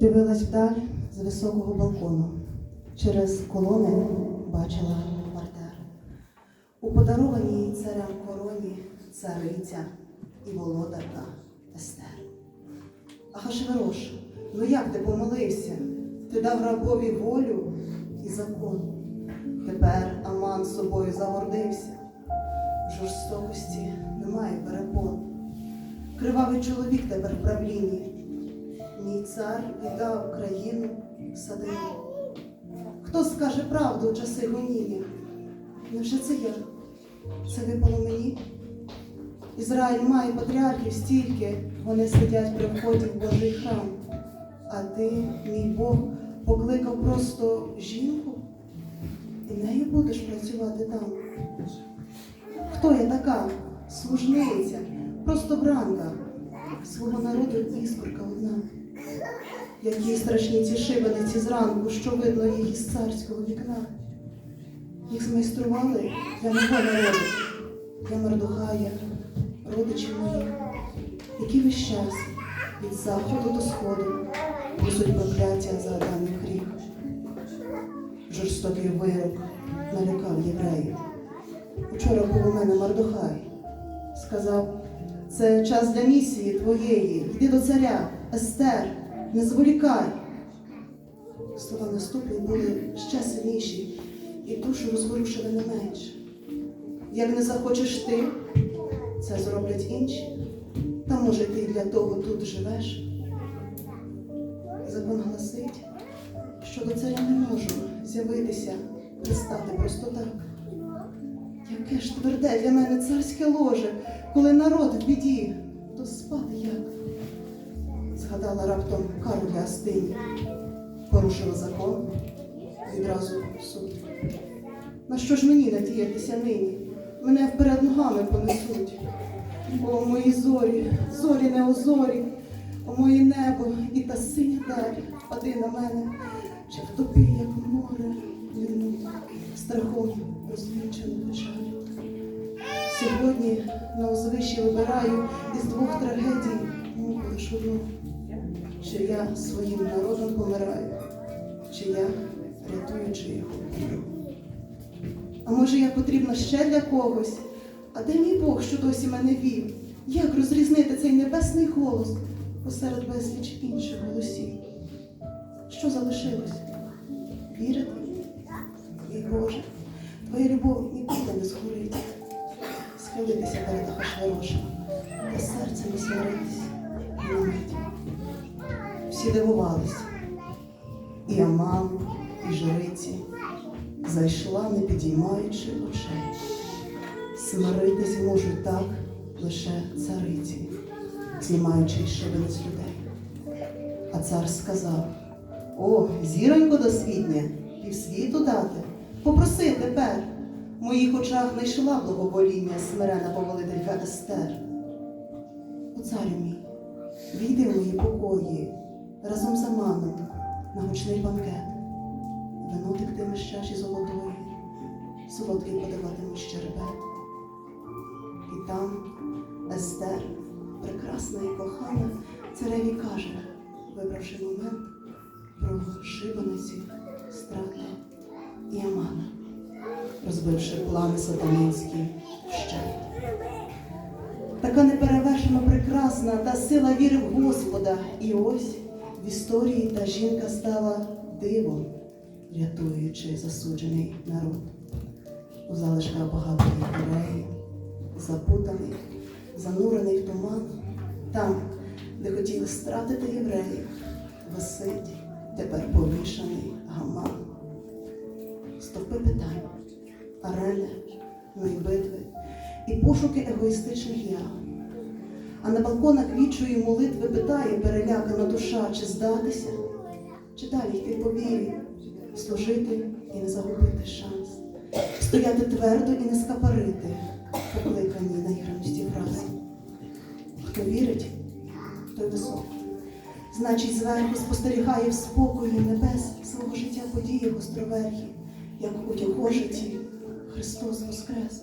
Дивилась вдаль з високого балкону. Через колони бачила партер. У подарованій царям короні цариця і володарка Естер. Ахашверош, ну як ти помолився? Ти дав рабові волю і закон. Тепер Аман собою загордився. В жорстокості немає перепон. Кривавий чоловік тепер в правлінні. Мій цар віддав країну садину. Хто скаже правду у часи гоніння? Невже це я? Це випало мені? Ізраїль має патріархів стільки, вони сидять при вході в Божий храм. А ти, мій Бог, покликав просто жінку, і нею будеш працювати там. Хто я така? Служниця, просто бранка, свого народу іскорка одна. Які страшні ці шибениці зранку, що видно їх із царського вікна. Їх змайстрували для мого народу, для Мордохая, родичів моїх, які весь час від заходу до сходу несуть прокляття за Адамів гріх. Жорстокий вирок налякав євреїв. Учора був у мене Мардухай. Сказав, це час для місії твоєї. Йди до царя, Естер, не зволікай. Слова наступні були ще сильніші, і душу розворушили не менше. Як не захочеш ти, це зроблять інші. Та може ти для того тут живеш. Закон гласить, що до царя не можу з'явитися, пристати просто так. Яке ж тверде для мене царське ложе, коли народ в біді, то спати як? Згадала раптом кару для Астині, порушила закон, відразу в суд. На що ж мені надіятися нині? Мене вперед ногами понесуть. О, мої зорі, зорі не озорі, о моє небо і та синя даль, пади на мене, чи втопи, як море, лину, страхом розвінчену печаль. Сьогодні на узвищі вибираю із двох трагедій муку лиш. Чи я своїм народом помираю, чи я рятуючи його умру. А може я потрібна ще для когось? А де мій Бог, що досі мене вів? Як розрізнити цей небесний голос посеред безліч інших голосів? Що залишилось? Вірити? Мій Боже, твоя любов ніколи не згорить. Схилитися перед Ахашверошем, та серцем сваритись і не мить. Всі дивувались. І Аман, і жриці зайшла, не підіймаючи очей. Смиритись можуть так лише цариці, знімаючи шибениць людей. А цар сказав: О, зіронько досвітня, півсвіту дати, попроси тепер. В моїх очах не йшла благовоління смирена повелителька Естер. О, царю мій, війди в мої покої разом з Аманом на гучний банкет. Вино тектиме з чаші золотої, солодкий подаватимуть щербет. І там Естер, прекрасна і кохана, цареві каже, вибравши момент про шибаниці, страта і Амана, розбивши плани сатанинські вщент. Така неперевершено прекрасна та сила віри в Господа. І ось в історії та жінка стала дивом, рятуючи засуджений народ. У залишках багатої Кореї, запутаний, занурений в туман, там, де хотіли стратити євреїв, висить тепер повішаний гаман. Стовпи питань, арени, битви і пошуки егоїстичних я. А на балконах вічої молитви питає перелякана душа, чи здатися, чи далі йти по вірі, служити і не загубити шанс, стояти твердо і не скапарити, покликані наіграності фрази. Хто вірить, той високо. Значить, зверху спостерігає в спокої небес свого життя події гостроверхі, як у тягожиті Христос Воскрес.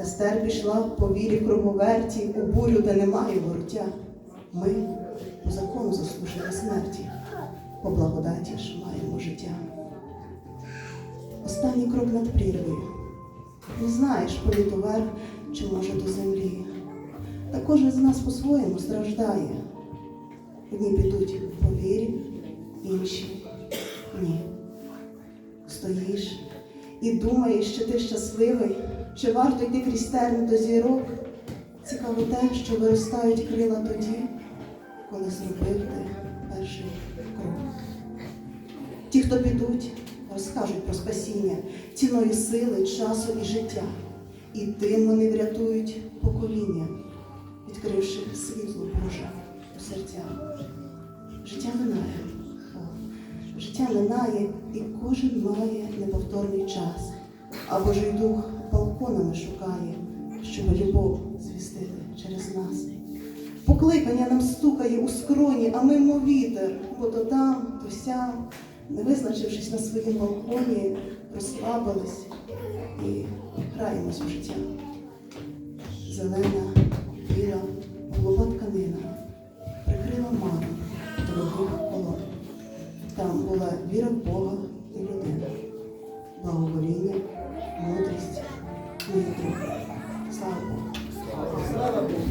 Естер пішла по вірі круговерті, у бурю, де немає вороття. Ми по закону заслужили смерті. по благодаті ж маємо життя. Останній крок над прірвою. Не знаєш, політ уверх чи може до землі. Та кожен з нас по-своєму страждає. Одні підуть по вірі, інші ні. Стоїш і думаєш, що ти щасливий, чи варто йти крізь терни до зірок. Цікаво те, що виростають крила тоді, коли зробив ти перший крок. Ті, хто підуть, розкажуть про спасіння ціною сили, часу і життя. І тим вони врятують покоління, відкривши світло Боже у серцях. Життя минає, життя минає, і кожен має неповторний час. А Божий Дух балконами шукає, щоб любов звістити через нас. Покликання нам стукає у скроні, а ми мов вітер, бо то там, то сям, не визначившись на своїм балконі, розслабились і граємось у життя. Зелена, біла, голуба тканина прикрила маму дорогих колон. Там була віра в Бога і людина, благовоління, 그러 니.